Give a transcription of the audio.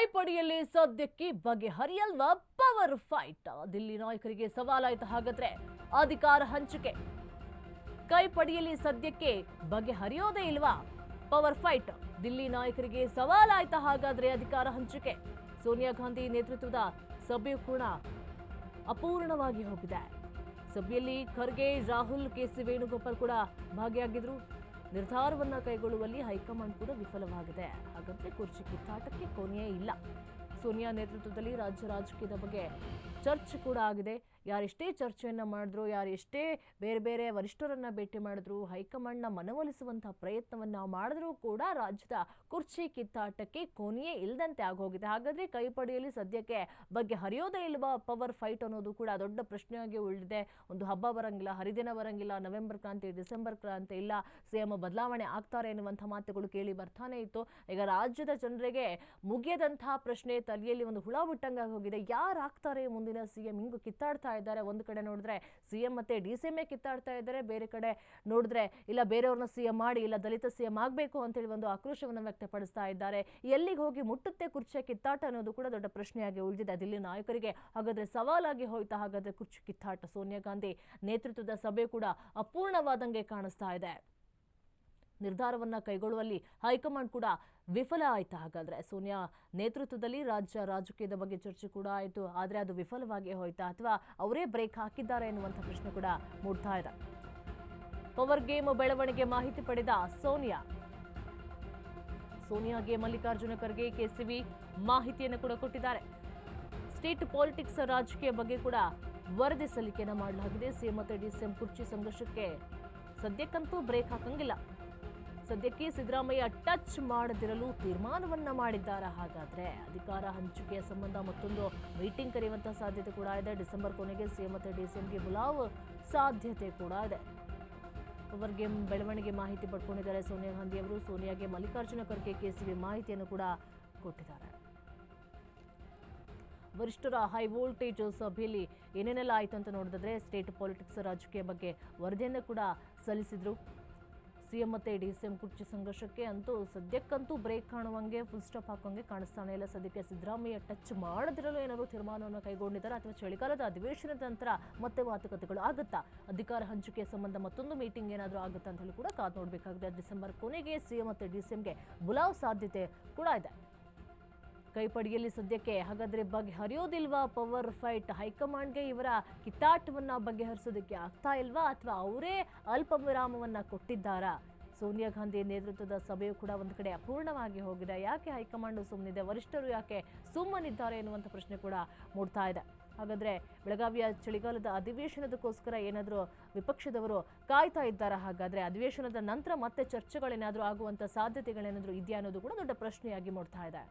ಕೈಪಡಿಯಲ್ಲಿ ಸದ್ಯಕ್ಕೆ ಬಗೆಹರಿಯಲ್ವಾ power fight. Delhi ನಾಯಕರಿಗೆ ಸವಾಲಾಯಿತು ಹಾಗಾದ್ರೆ ಅಧಿಕಾರ ಹಂಚಿಕೆ. ಕೈಪಡಿಯಲ್ಲಿ ಸದ್ಯಕ್ಕೆ ಬಗೆಹರಿಯೋದೇ ಇಲ್ವಾ? Power fight. ದಿಲ್ಲಿ ನಾಯಕರಿಗೆ ಸವಾಲಾಯ್ತಾ ಹಾಗಾದ್ರೆ ಅಧಿಕಾರ ಹಂಚಿಕೆ. ಸೋನಿಯಾ ಗಾಂಧಿ ನೇತೃತ್ವದ ಸಭೆಯು ಕೂಡ ಅಪೂರ್ಣವಾಗಿ ಹೋಗಿದೆ. ಸಭೆಯಲ್ಲಿ ಖರ್ಗೆ, ರಾಹುಲ್ ಕೆಸಿ ವೇಣುಗೋಪಾಲ್ ಕೂಡ ಭಾಗಿಯಾಗಿದ್ರು. ನಿರ್ಧಾರವನ್ನ ಕೈಗೊಳ್ಳುವಲ್ಲಿ ಹೈಕಮಾಂಡ್ ಕೂಡ ವಿಫಲವಾಗಿದೆ. ಹಾಗಂತ ಕುರ್ಚಿ ಕಿತ್ತಾಟಕ್ಕೆ ಕೊನೆಯೇ ಇಲ್ಲ. ಸೋನಿಯಾ ನೇತೃತ್ವದಲ್ಲಿ ರಾಜ್ಯ ರಾಜಕೀಯದ ಬಗ್ಗೆ ಚರ್ಚೆ ಕೂಡ ಆಗಿದೆ. ಯಾರೆಷ್ಟೇ ಚರ್ಚೆಯನ್ನು ಮಾಡಿದ್ರು ಯಾರೆಷ್ಟೇ ಬೇರೆ ಬೇರೆ ವರಿಷ್ಠರನ್ನು ಭೇಟಿ ಮಾಡಿದ್ರು, ಹೈಕಮಾಂಡ್ನ ಮನವೊಲಿಸುವಂತಹ ಪ್ರಯತ್ನವನ್ನ ಮಾಡಿದ್ರೂ ಕೂಡ ರಾಜ್ಯದ ಕುರ್ಚಿ ಕಿತ್ತಾಟಕ್ಕೆ ಕೊನೆಯೇ ಇಲ್ಲದಂತೆ ಆಗೋಗಿದೆ. ಹಾಗಾದ್ರೆ ಕೈಪಡಿಯಲ್ಲಿ ಸದ್ಯಕ್ಕೆ ಬಗ್ಗೆ ಹರಿಯೋದೇ ಇಲ್ವಾ? ಪವರ್ ಫೈಟ್ ಅನ್ನೋದು ಕೂಡ ದೊಡ್ಡ ಪ್ರಶ್ನೆಯಾಗಿ ಉಳಿದಿದೆ. ಒಂದು ಹಬ್ಬ ಬರಂಗಿಲ್ಲ, ಹರಿದಿನ ಬರಂಗಿಲ್ಲ, ನವೆಂಬರ್ ಕ್ರಾಂತಿ, ಡಿಸೆಂಬರ್ ಕ್ರಾಂತಿ ಇಲ್ಲ, ಸಿಎಂ ಬದಲಾವಣೆ ಆಗ್ತಾರೆ ಎನ್ನುವಂಥ ಮಾತುಗಳು ಕೇಳಿ ಬರ್ತಾನೆ ಇತ್ತು. ಈಗ ರಾಜ್ಯದ ಜನರಿಗೆ ಮುಗಿಯದಂತಹ ಪ್ರಶ್ನೆ ತಲೆಯಲ್ಲಿ ಒಂದು ಹುಳ ಬಿಟ್ಟಂಗೆ ಹೋಗಿದೆ. ಯಾರು ಆಗ್ತಾರೆ ಮುಂದಿನ ಸಿಎಂ ಹಿಂಗು ಕಿತ್ತಾಡ್ತಾ ಇದ್ದಾರೆ. ಒಂದು ಕಡೆ ನೋಡಿದ್ರೆ ಸಿಎಂ ಮತ್ತೆ ಡಿ ಸಿ ಎಂ ಕಿತ್ತಾಡ್ತಾ ಇದ್ದಾರೆ. ಬೇರೆ ಕಡೆ ನೋಡಿದ್ರೆ ಇಲ್ಲ ಬೇರೆಯವ್ರನ್ನ ಸಿಎಂ ಮಾಡಿ, ಇಲ್ಲ ದಲಿತ ಸಿಎಂ ಆಗಬೇಕು ಅಂತೇಳಿ ಒಂದು ಆಕ್ರೋಶವನ್ನು ವ್ಯಕ್ತಪಡಿಸ್ತಾ ಇದ್ದಾರೆ. ಎಲ್ಲಿಗೆ ಹೋಗಿ ಮುಟ್ಟುತ್ತೆ ಕುರ್ಚಿಯ ಕಿತ್ತಾಟ ಅನ್ನೋದು ಕೂಡ ದೊಡ್ಡ ಪ್ರಶ್ನೆಯಾಗಿ ಉಳಿದಿದೆ. ದಿಲ್ಲಿ ನಾಯಕರಿಗೆ ಹಾಗಾದ್ರೆ ಸವಾಲಾಗಿ ಹೋಯ್ತಾ ಹಾಗಾದ್ರೆ ಕುರ್ಚಿ ಕಿತ್ತಾಟ. ಸೋನಿಯಾ ಗಾಂಧಿ ನೇತೃತ್ವದ ಸಭೆ ಕೂಡ ಅಪೂರ್ಣವಾದಂಗೆ ಕಾಣಿಸ್ತಾ ಇದೆ. ನಿರ್ಧಾರವನ್ನ ಕೈಗೊಳ್ಳುವಲ್ಲಿ ಹೈಕಮಾಂಡ್ ಕೂಡ ವಿಫಲ ಆಯ್ತಾ. ಹಾಗಾದ್ರೆ ಸೋನಿಯಾ ನೇತೃತ್ವದಲ್ಲಿ ರಾಜ್ಯ ರಾಜಕೀಯದ ಬಗ್ಗೆ ಚರ್ಚೆ ಕೂಡ ಆಯಿತು. ಆದರೆ ಅದು ವಿಫಲವಾಗಿ ಹೋಯ್ತಾ ಅಥವಾ ಅವರೇ ಬ್ರೇಕ್ ಹಾಕಿದ್ದಾರೆ ಎನ್ನುವಂಥ ಪ್ರಶ್ನೆ ಕೂಡ ಮೂಡ್ತಾ ಇದೆ. ಪವರ್ ಗೇಮ್ ಬೆಳವಣಿಗೆ ಮಾಹಿತಿ ಪಡೆದ ಸೋನಿಯಾ. ಸೋನಿಯಾಗೆ ಮಲ್ಲಿಕಾರ್ಜುನ ಖರ್ಗೆ ಕೆಸಿವಿ ಮಾಹಿತಿಯನ್ನು ಕೂಡ ಕೊಟ್ಟಿದ್ದಾರೆ. ಸ್ಟೇಟ್ ಪಾಲಿಟಿಕ್ಸ್ ರಾಜಕೀಯ ಬಗ್ಗೆ ಕೂಡ ವರದಿ ಸಲ್ಲಿಕೆಯನ್ನು ಮಾಡಲಾಗಿದೆ. ಸಿಎಂ ಮತ್ತು ಡಿಸಿಎಂ ಕುರ್ಚಿ ಸಂಘರ್ಷಕ್ಕೆ ಸದ್ಯಕ್ಕಂತೂ ಬ್ರೇಕ್ ಹಾಕಂಗಿಲ್ಲ. ಸದ್ಯಕ್ಕೆ ಸಿದ್ದರಾಮಯ್ಯ ಟಚ್ ಮಾಡದಿರಲು ತೀರ್ಮಾನವನ್ನ ಮಾಡಿದ್ದಾರೆ. ಹಾಗಾದ್ರೆ ಅಧಿಕಾರ ಹಂಚಿಕೆಯ ಸಂಬಂಧ ಮತ್ತೊಂದು ಮೀಟಿಂಗ್ ಕರೆಯುವಂತಹ ಸಾಧ್ಯತೆ ಕೂಡ ಇದೆ. ಡಿಸೆಂಬರ್ ಕೊನೆಗೆ ಸಿಎಂ ಮತ್ತು ಡಿಸಿಎಂಗೆ ಬುಲಾವ್ ಸಾಧ್ಯತೆ ಕೂಡ ಇದೆ. ಅವರಿಗೆ ಬೆಳವಣಿಗೆ ಮಾಹಿತಿ ಪಡ್ಕೊಂಡಿದ್ದಾರೆ ಸೋನಿಯಾ ಗಾಂಧಿ ಅವರು. ಸೋನಿಯಾಗೆ ಮಲ್ಲಿಕಾರ್ಜುನ ಖರ್ಗೆ ಕೇಸಿಗೆ ಮಾಹಿತಿಯನ್ನು ಕೂಡ ಕೊಟ್ಟಿದ್ದಾರೆ. ವರಿಷ್ಠರ ಹೈ ವೋಲ್ಟೇಜ್ ಸಭೆಯಲ್ಲಿ ಏನೇನೆಲ್ಲ ಆಯಿತು ಅಂತ ನೋಡಿದ್ರೆ, ಸ್ಟೇಟ್ ಪಾಲಿಟಿಕ್ಸ್ ರಾಜಕೀಯ ಬಗ್ಗೆ ವರದಿಯನ್ನು ಕೂಡ ಸಲ್ಲಿಸಿದ್ರು. ಸಿಎಂ ಮತ್ತೆ ಡಿಸಿಎಂ ಕುರ್ಚಿ ಸಂಘರ್ಷಕ್ಕೆ ಅಂತೂ ಸದ್ಯಕ್ಕಂತೂ ಬ್ರೇಕ್ ಕಾಣುವಂಗೆ ಫುಲ್ ಸ್ಟಾಪ್ ಹಾಕೋಂಗೆ ಕಾಣಿಸ್ತಾನೆ. ಇಲ್ಲ, ಸದ್ಯಕ್ಕೆ ಸಿದ್ದರಾಮಯ್ಯ ಟಚ್ ಮಾಡದಿರಲು ಏನಾದರೂ ತೀರ್ಮಾನವನ್ನು ಕೈಗೊಂಡಿದ್ದಾರೆ? ಅಥವಾ ಚಳಿಗಾಲದ ಅಧಿವೇಶನದ ನಂತರ ಮತ್ತೆ ಮಾತುಕತೆಗಳು ಆಗುತ್ತಾ? ಅಧಿಕಾರ ಹಂಚಿಕೆ ಸಂಬಂಧ ಮತ್ತೊಂದು ಮೀಟಿಂಗ್ ಏನಾದರೂ ಆಗುತ್ತಾ ಅಂತ ಹೇಳಿ ಕೂಡ ಕಾದು ನೋಡಬೇಕಾಗಿದೆ. ಡಿಸೆಂಬರ್ ಕೊನೆಗೆ ಸಿಎಂ ಸಿ ಎಂಗೆ ಬುಲಾವ್ ಸಾಧ್ಯತೆ ಕೂಡ ಇದೆ. ಕೈಪಡಿಯಲ್ಲಿ ಸದ್ಯಕ್ಕೆ ಹಾಗಾದ್ರೆ ಬಗೆಹರಿಯೋದಿಲ್ವಾ ಪವರ್ ಫೈಟ್? ಹೈಕಮಾಂಡ್ಗೆ ಇವರ ಕಿತ್ತಾಟವನ್ನ ಬಗೆಹರಿಸೋದಕ್ಕೆ ಆಗ್ತಾ ಇಲ್ವಾ ಅಥವಾ ಅವರೇ ಅಲ್ಪ ವಿರಾಮವನ್ನ ಕೊಟ್ಟಿದ್ದಾರಾ? ಸೋನಿಯಾ ಗಾಂಧಿ ನೇತೃತ್ವದ ಸಭೆಯು ಕೂಡ ಒಂದು ಕಡೆ ಅಪೂರ್ಣವಾಗಿ ಹೋಗಿದೆ. ಯಾಕೆ ಹೈಕಮಾಂಡ್ ಸುಮ್ಮನಿದೆ ವರಿಷ್ಠರು ಯಾಕೆ ಸುಮ್ಮನಿದ್ದಾರೆ ಎನ್ನುವಂಥ ಪ್ರಶ್ನೆ ಕೂಡ ಮೂಡ್ತಾ ಇದೆ. ಹಾಗಾದ್ರೆ ಬೆಳಗಾವಿಯ ಚಳಿಗಾಲದ ಅಧಿವೇಶನದಕ್ಕೋಸ್ಕರ ಏನಾದರೂ ವಿಪಕ್ಷದವರು ಕಾಯ್ತಾ ಇದ್ದಾರಾ? ಹಾಗಾದ್ರೆ ಅಧಿವೇಶನದ ನಂತರ ಮತ್ತೆ ಚರ್ಚೆಗಳೇನಾದರೂ ಆಗುವಂಥ ಸಾಧ್ಯತೆಗಳೇನಾದರೂ ಇದೆಯಾ ಅನ್ನೋದು ಕೂಡ ದೊಡ್ಡ ಪ್ರಶ್ನೆಯಾಗಿ ಮೂಡ್ತಾ ಇದೆ.